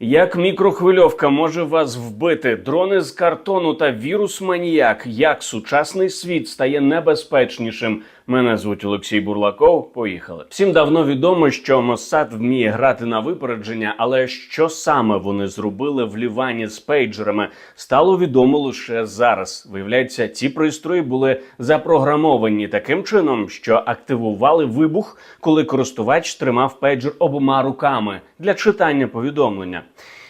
Як мікрохвильовка може вас вбити? Дрони з картону та вірус маніяк. Як сучасний світ стає небезпечнішим? Мене звуть Олексій Бурлаков. Поїхали. Всім давно відомо, що Моссад вміє грати на випередження, але що саме вони зробили в Лівані з пейджерами, стало відомо лише зараз. Виявляється, ці пристрої були запрограмовані таким чином, що активували вибух, коли користувач тримав пейджер обома руками для читання повідомлення.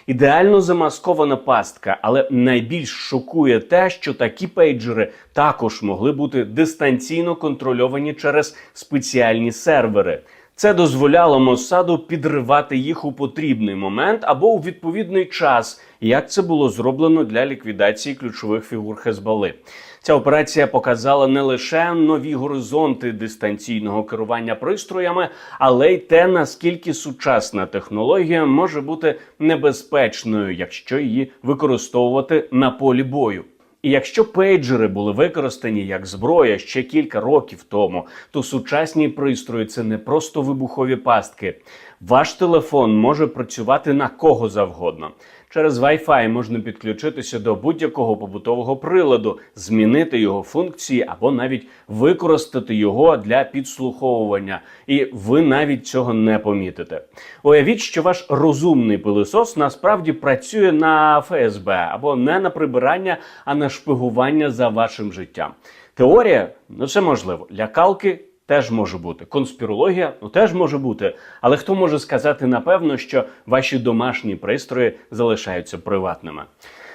Ідеально замаскована пастка, але найбільш шокує те, що такі пейджери також могли бути дистанційно контрольовані через спеціальні сервери. Це дозволяло Моссаду підривати їх у потрібний момент або у відповідний час, як це було зроблено для ліквідації ключових фігур Хезбали. Ця операція показала не лише нові горизонти дистанційного керування пристроями, але й те, наскільки сучасна технологія може бути небезпечною, якщо її використовувати на полі бою. І якщо пейджери були використані як зброя ще кілька років тому, то сучасні пристрої це не просто вибухові пастки. Ваш телефон може працювати на кого завгодно. Через Wi-Fi можна підключитися до будь-якого побутового приладу, змінити його функції або навіть використати його для підслуховування, і ви навіть цього не помітите. Уявіть, що ваш розумний пилисос насправді працює на ФСБ або не на прибирання, а на шпигування за вашим життям. Теорія ну це можливо. Лякалки теж може бути. Конспірологія ну теж може бути. Але хто може сказати напевно, що ваші домашні пристрої залишаються приватними?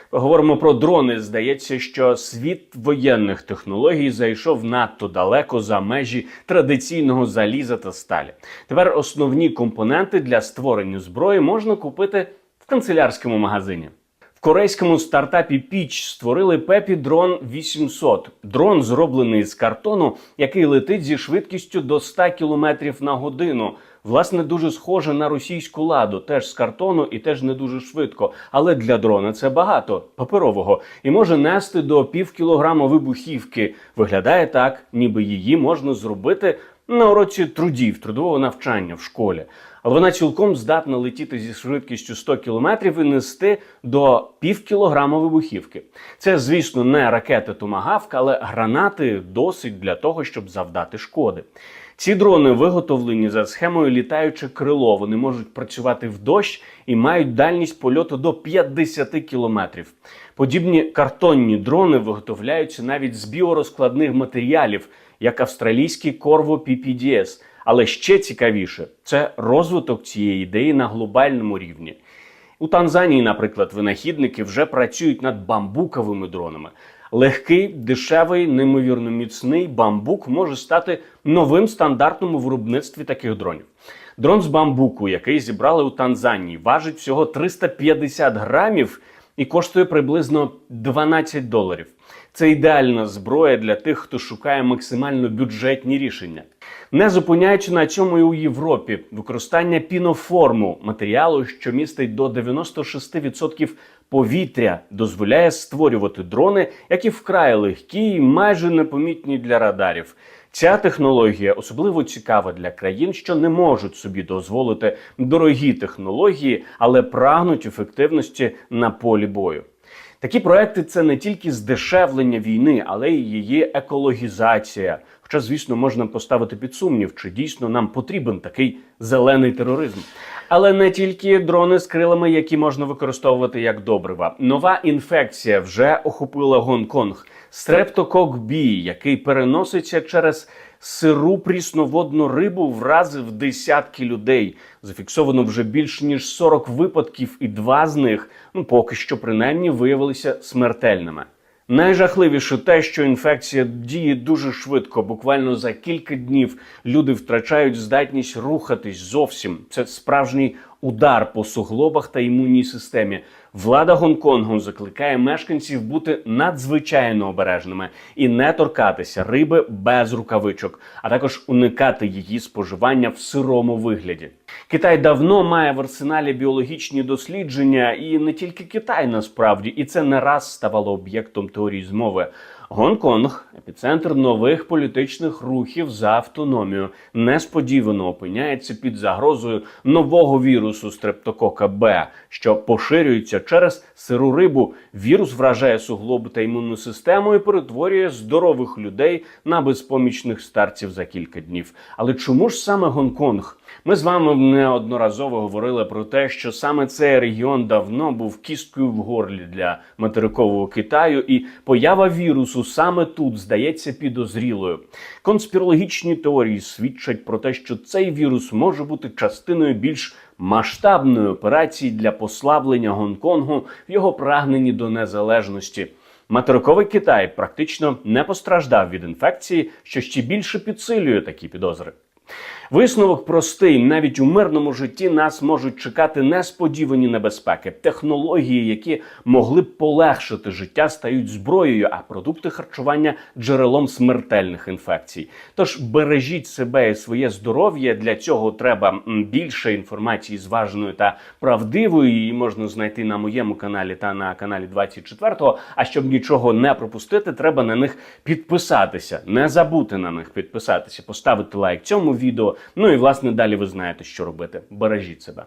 Поговоримо про дрони. Здається, що світ воєнних технологій зайшов надто далеко за межі традиційного заліза та сталі. Тепер основні компоненти для створення зброї можна купити в канцелярському магазині. В корейському стартапі Піч створили Пепі Дрон 800. Дрон зроблений з картону, який летить зі швидкістю до 100 км на годину. Власне, дуже схоже на російську ладу, теж з картону і теж не дуже швидко. Але для дрона це багато паперового і може нести до пів кілограма вибухівки. Виглядає так, ніби її можна зробити на уроці трудів, трудового навчання в школі. Вона цілком здатна летіти зі швидкістю 100 км і нести до пів кілограма вибухівки. Це, звісно, не ракети Томагавк, але гранати досить для того, щоб завдати шкоди. Ці дрони виготовлені за схемою літаюче крило. Вони можуть працювати в дощ і мають дальність польоту до 50 кілометрів. Подібні картонні дрони виготовляються навіть з біорозкладних матеріалів, як австралійський Corvo PPDS. Але ще цікавіше це розвиток цієї ідеї на глобальному рівні. У Танзанії, наприклад, винахідники вже працюють над бамбуковими дронами. Легкий, дешевий, неймовірно міцний бамбук може стати новим стандартом у виробництві таких дронів. Дрон з бамбуку, який зібрали у Танзанії, важить всього 350 грамів і коштує приблизно 12 доларів. Це ідеальна зброя для тих, хто шукає максимально бюджетні рішення. Не зупиняючи на цьому і у Європі, використання піноформу матеріалу, що містить до 96% повітря, дозволяє створювати дрони, які вкрай легкі і майже непомітні для радарів. Ця технологія особливо цікава для країн, що не можуть собі дозволити дорогі технології, але прагнуть ефективності на полі бою. Такі проекти це не тільки здешевлення війни, але й її екологізація. Хоча, звісно, можна поставити під сумнів, чи дійсно нам потрібен такий зелений тероризм. Але не тільки дрони з крилами, які можна використовувати як добрива. Нова інфекція вже охопила Гонконг. Стрептокок бі, який переноситься через сиру прісноводну рибу, вразив десятки людей. Зафіксовано вже більш ніж 40 випадків, і два з них ну поки що принаймні виявилися смертельними. Найжахливіше те, що інфекція діє дуже швидко. Буквально за кілька днів люди втрачають здатність рухатись зовсім. Це справжній удар по суглобах та імунній системі. Влада Гонконгу закликає мешканців бути надзвичайно обережними і не торкатися риби без рукавичок, а також уникати її споживання в сирому вигляді. Китай давно має в арсеналі біологічні дослідження, і не тільки Китай насправді, і це не раз ставало об'єктом теорії змови. Гонконг, епіцентр нових політичних рухів за автономію, несподівано опиняється під загрозою нового вірусу стрептокока Б, що поширюється через сиру рибу. Вірус вражає суглоби та імунну систему і перетворює здорових людей на безпомічних старців за кілька днів. Але чому ж саме Гонконг? Ми з вами неодноразово говорили про те, що саме цей регіон давно був кісткою в горлі для материкового Китаю, і поява вірусу саме тут здається підозрілою. Конспірологічні теорії свідчать про те, що цей вірус може бути частиною більш масштабної операції для послаблення Гонконгу в його прагненні до незалежності. Материковий Китай практично не постраждав від інфекції, що ще більше підсилює такі підозри. Висновок простий: навіть у мирному житті нас можуть чекати несподівані небезпеки. Технології, які могли б полегшити життя, стають зброєю, а продукти харчування джерелом смертельних інфекцій. Тож бережіть себе і своє здоров'я. Для цього треба більше інформації зваженої та правдивої. Її можна знайти на моєму каналі та на каналі 24-го. А щоб нічого не пропустити, треба на них підписатися. Не забути на них підписатися, поставити лайк цьому відео. Ну і власне далі ви знаєте, що робити. Бережіть себе.